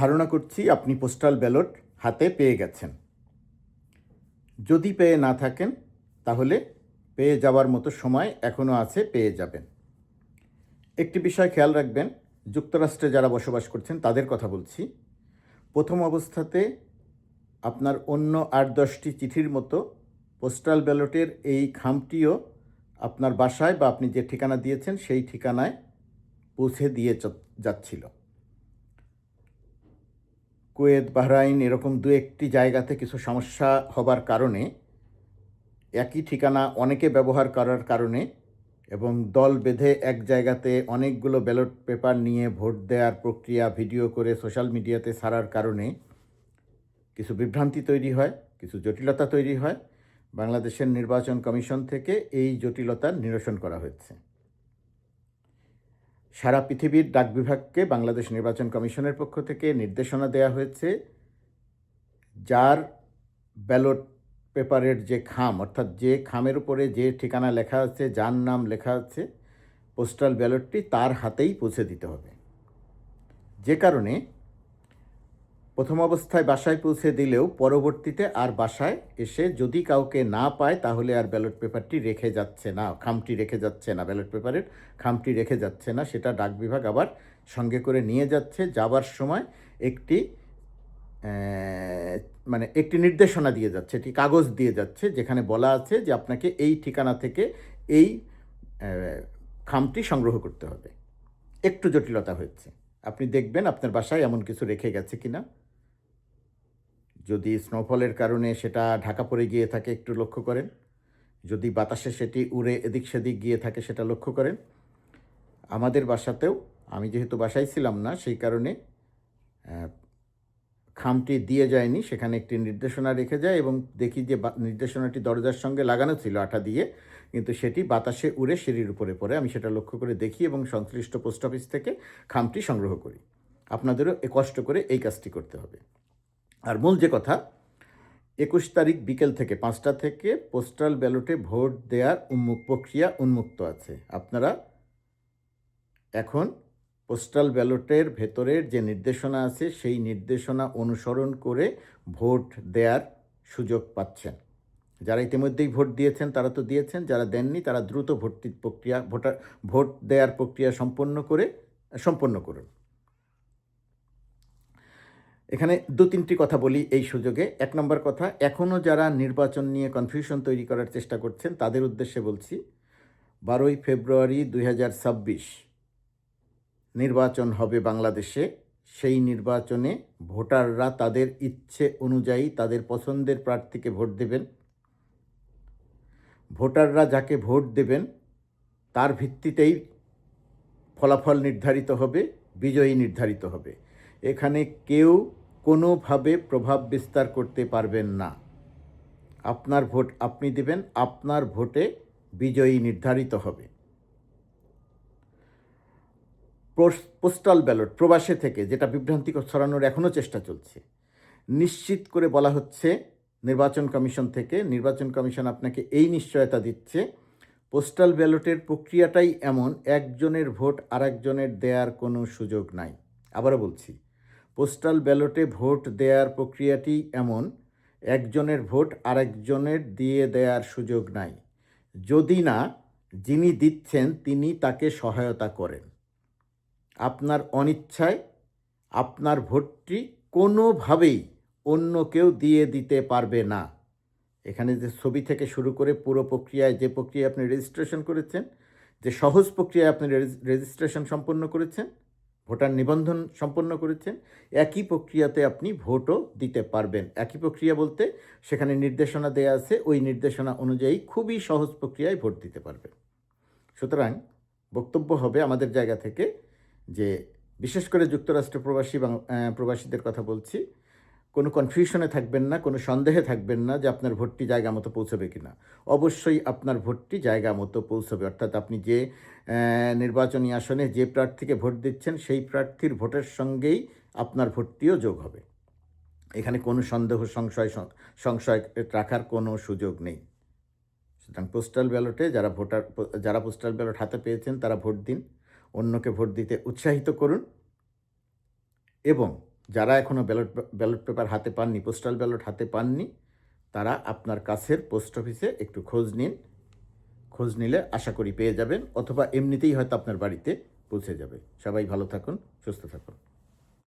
ধারণা করছি আপনি পোস্টাল ব্যালট হাতে পেয়ে গেছেন। যদি পেয়ে না থাকেন, তাহলে পেয়ে যাওয়ার মতো সময় এখনও আছে, পেয়ে যাবেন। একটি বিষয় খেয়াল রাখবেন, যুক্তরাষ্ট্রে যারা বসবাস করছেন, তাদের কথা বলছি। প্রথম অবস্থাতে আপনার অন্য আট দশটি চিঠির মতো পোস্টাল ব্যালটের এই খামটিও আপনার বাসায় বা আপনি যে ঠিকানা দিয়েছেন, সেই ঠিকানায় পৌঁছে দিয়ে যাচ্ছিল। কুয়েত, বাহরাইন এরকম দু একটি জায়গাতে কিছু সমস্যা হবার কারণে, একই ঠিকানা অনেকে ব্যবহার করার কারণে এবং দল বেঁধে এক জায়গাতে অনেকগুলো ব্যালট পেপার নিয়ে ভোট দেওয়ার প্রক্রিয়া ভিডিও করে সোশ্যাল মিডিয়াতে ছাড়ার কারণে কিছু বিভ্রান্তি তৈরি হয়, কিছু জটিলতা তৈরি হয়। বাংলাদেশের নির্বাচন কমিশন থেকে এই জটিলতার নিরসন করা হয়েছে। সারা পৃথিবীর ডাক বিভাগকে বাংলাদেশ নির্বাচন কমিশনের পক্ষ থেকে নির্দেশনা দেয়া হয়েছে, যার ব্যালট পেপারের যে খাম, অর্থাৎ যে খামের উপরে যে ঠিকানা লেখা আছে, যার নাম লেখা আছে, পোস্টাল ব্যালটটি তার হাতেই পৌঁছে দিতে হবে। যে কারণে প্রথম অবস্থায় বাসায় পৌঁছে দিলেও পরবর্তীতে আর বাসায় এসে যদি কাউকে না পায়, তাহলে আর ব্যালট পেপারটি রেখে যাচ্ছে না। খামটি রেখে যাচ্ছে না। ব্যালট পেপারের খামটি রেখে যাচ্ছে না। সেটা ডাক বিভাগ আবার সঙ্গে করে নিয়ে যাচ্ছে। যাবার সময় একটি মানে একটি নির্দেশনা দিয়ে যাচ্ছে, একটি কাগজ দিয়ে যাচ্ছে, যেখানে বলা আছে যে আপনাকে এই ঠিকানা থেকে এই খামটি সংগ্রহ করতে হবে। একটু জটিলতা হয়েছে। আপনি দেখবেন আপনার বাসায় এমন কিছু রেখে গেছে কিনা। যদি স্নোফলের কারণে সেটা ঢাকা পড়ে গিয়ে থাকে, একটু লক্ষ্য করেন। যদি বাতাসে সেটি উড়ে এদিক সেদিক গিয়ে থাকে, সেটা লক্ষ্য করেন। আমাদের বাসাতেও, আমি যেহেতু বাসায় ছিলাম না, সেই কারণে খামটি দিয়ে যায়নি। সেখানে একটি নির্দেশনা রেখে যায় এবং দেখি যে নির্দেশনাটি দরজার সঙ্গে লাগানো ছিল আঠা দিয়ে, কিন্তু সেটি বাতাসে উড়ে সিঁড়ির উপরে পড়ে। আমি সেটা লক্ষ্য করে দেখি এবং সংশ্লিষ্ট পোস্ট অফিস থেকে খামটি সংগ্রহ করি। আপনাদেরও এ কষ্ট করে এই কাজটি করতে হবে। আর মূল যে কথা, একুশ তারিখ বিকেল থেকে, পাঁচটা থেকে পোস্টাল ব্যালটে ভোট দেওয়ার উন্মুখ প্রক্রিয়া উন্মুক্ত আছে। আপনারা এখন পোস্টাল ব্যালটের ভেতরের যে নির্দেশনা আছে, সেই নির্দেশনা অনুসরণ করে ভোট দেওয়ার সুযোগ পাচ্ছেন। যারা ইতিমধ্যেই ভোট দিয়েছেন, তারা তো দিয়েছেন, যারা দেননি, তারা দ্রুত ভর্তি প্রক্রিয়া, ভোটার, ভোট দেওয়ার প্রক্রিয়া সম্পন্ন করে, সম্পন্ন করুন। এখানে দু তিনটি কথা বলি এই সুযোগে। এক নম্বর কথা এখনও যারা নির্বাচন নিয়ে কনফিউশন তৈরি করার চেষ্টা করছেন, তাদের উদ্দেশ্যে বলছি, বারোই ফেব্রুয়ারি দুই হাজার ছাব্বিশ নির্বাচন হবে বাংলাদেশে। সেই নির্বাচনে ভোটাররা তাদের ইচ্ছে অনুযায়ী তাদের পছন্দের প্রার্থীকে ভোট দেবেন। ভোটাররা যাকে ভোট দেবেন, তার ভিত্তিতেই ফলাফল নির্ধারিত হবে, বিজয়ী নির্ধারিত হবে। এখানে কেউ কোনোভাবে প্রভাব বিস্তার করতে পারবেন না। আপনার ভোট আপনি দেবেন, আপনার ভোটে বিজয়ী নির্ধারিত হবে। পোস- পোস্টাল ব্যালট প্রবাসে থেকে যেটা বিভ্রান্তি ছড়ানোর এখনও চেষ্টা চলছে। নিশ্চিত করে বলা হচ্ছে নির্বাচন কমিশন থেকে, নির্বাচন কমিশন আপনাকে এই নিশ্চয়তা দিচ্ছে, পোস্টাল ব্যালটের প্রক্রিয়াটাই এমন, একজনের ভোট আর একজনের দেওয়ার কোনো সুযোগ নাই। আবারও বলছি পোস্টাল ব্যালটে ভোট দেওয়ার প্রক্রিয়াটি এমন, একজনের ভোট আরেকজনের দিয়ে দেওয়ার সুযোগ নাই। যদি না, যিনি দিচ্ছেন তিনি তাকে সহায়তা করেন। আপনার অনিচ্ছায় আপনার ভোটটি কোনোভাবেই অন্য কেউ দিয়ে দিতে পারবে না। এখানে যে ছবি থেকে শুরু করে পুরো প্রক্রিয়ায় যে প্রক্রিয়ায় আপনি রেজিস্ট্রেশন করেছেন, যে সহজ প্রক্রিয়ায় আপনি রেজিস্ট্রেশন সম্পন্ন করেছেন ভোটার নিবন্ধন সম্পন্ন করেছেন, একই প্রক্রিয়াতে আপনি ভোটও দিতে পারবেন। একই প্রক্রিয়া বলতে সেখানে নির্দেশনা দেয়া আছে, ওই নির্দেশনা অনুযায়ী খুবই সহজ প্রক্রিয়ায় ভোট দিতে পারবেন। সুতরাং বক্তব্য হবে আমাদের জায়গা থেকে যে, বিশেষ করে যুক্তরাষ্ট্র প্রবাসী প্রবাসীদের কথা বলছি কোনো কনফিউশনে থাকবেন না, কোনো সন্দেহে থাকবেন না যে আপনার ভোটটি জায়গা মতো পৌঁছবে কিনা। অবশ্যই আপনার ভোটটি জায়গা মতো পৌঁছবে। অর্থাৎ আপনি যে নির্বাচনী আসনে যে প্রার্থীকে ভোট দিচ্ছেন, সেই প্রার্থীর ভোটের সঙ্গেই আপনার ভোটটিও যোগ হবে। এখানে কোনো সন্দেহ, সংশয় সংশয় রাখার কোনো সুযোগ নেই। সুতরাং পোস্টাল ব্যালটে যারা ভোটার, যারা পোস্টাল ব্যালট হাতে পেয়েছেন, তারা ভোট দিন। অন্যকে ভোট দিতে উৎসাহিত করুন। এবং যারা এখনও ব্যালট ব্যালট পেপার হাতে পাননি, পোস্টাল ব্যালট হাতে পাননি, তারা আপনার কাছের পোস্ট অফিসে একটু খোঁজ নিন। খোঁজ নিলে আশা করি পেয়ে যাবেন, অথবা এমনিতেই হয়তো আপনার বাড়িতে পৌঁছে যাবে। সবাই ভালো থাকুন, সুস্থ থাকুন।